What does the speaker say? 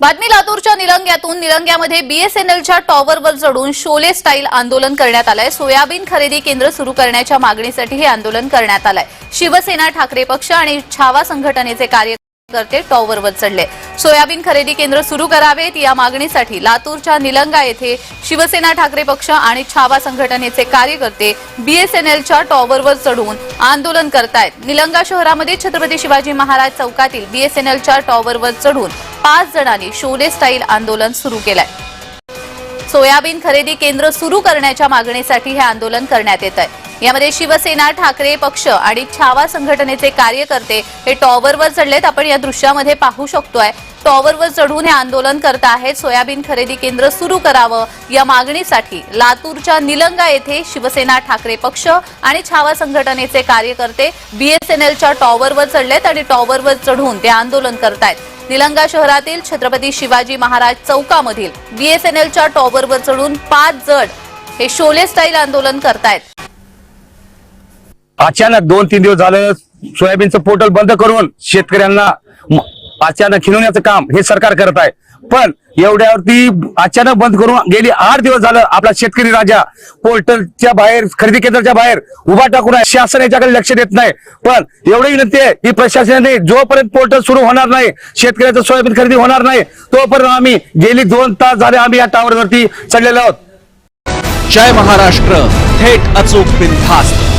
बातमी लातूरच्या निलंग्यातून. निलंग्यामध्ये बीएसएनएलच्या टॉवरवर चढून शोले स्टाईल आंदोलन करण्यात आलंय. सोयाबीन खरेदी केंद्र सुरू करण्याच्या मागणीसाठी हे आंदोलन करण्यात आलंय. शिवसेना ठाकरे पक्ष आणि छावा संघटनेचे कार्य कार्यकर्ते टॉवरवर चढले. सोयाबीन खरेदी केंद्र सुरू करावेत. या मागणीसाठी लातूरच्या निलंगा येथे शिवसेना ठाकरे पक्ष आणि छावा संघटनेचे कार्यकर्ते बीएसएनएलच्या टॉवरवर चढून आंदोलन करतायत. निलंगा शहरामध्ये छत्रपती शिवाजी महाराज चौकातील बीएसएनएलच्या टॉवरवर चढून पाच जणांनी शोले स्टाईल आंदोलन सुरू केलंय. सोयाबीन खरेदी केंद्र सुरू करण्याच्या मागणीसाठी हे आंदोलन करण्यात येत आहे. यामध्ये शिवसेना ठाकरे पक्ष आणि छावा संघटनेचे कार्यकर्ते हे टॉवरवर चढलेत. आपण या दृश्यामध्ये पाहू शकतोय टॉवरवर चढून हे आंदोलन करत आहेत. सोयाबीन खरेदी केंद्र सुरू करावं या मागणीसाठी लातूरच्या निलंगा येथे शिवसेना ठाकरे पक्ष आणि छावा संघटनेचे कार्यकर्ते बीएसएनएलच्या टॉवरवर चढलेत आणि टॉवरवर चढून ते आंदोलन करतायत. निलंगा शहरातील छत्रपती शिवाजी महाराज चौकामधील बीएसएनएलच्या टॉवरवर चढून पाच जण हे शोले स्टाईल आंदोलन करतायत. अचानक दोन तीन दिवस झालं सोयाबीनचं पोर्टल बंद करून शेतकऱ्यांना अचानक खिलवण्याचं काम हे सरकार करत आहे. पण एवढ्यावरती अचानक बंद करून गेली आठ दिवस झालं आपला शेतकरी राजा पोर्टलच्या बाहेर खरेदी केंद्राच्या बाहेर उभा टाकून आहे. शासन याच्याकडे लक्ष देत नाही. पण एवढी विनंती आहे की प्रशासनाने जोपर्यंत पोर्टल सुरू होणार नाही शेतकऱ्याचं सोयाबीन खरेदी होणार नाही तोपर्यंत आम्ही गेली दोन तास झाले आम्ही या टावरवरती चढलेलो आहोत. जय महाराष्ट्र थेट अचूक बिनधास्त.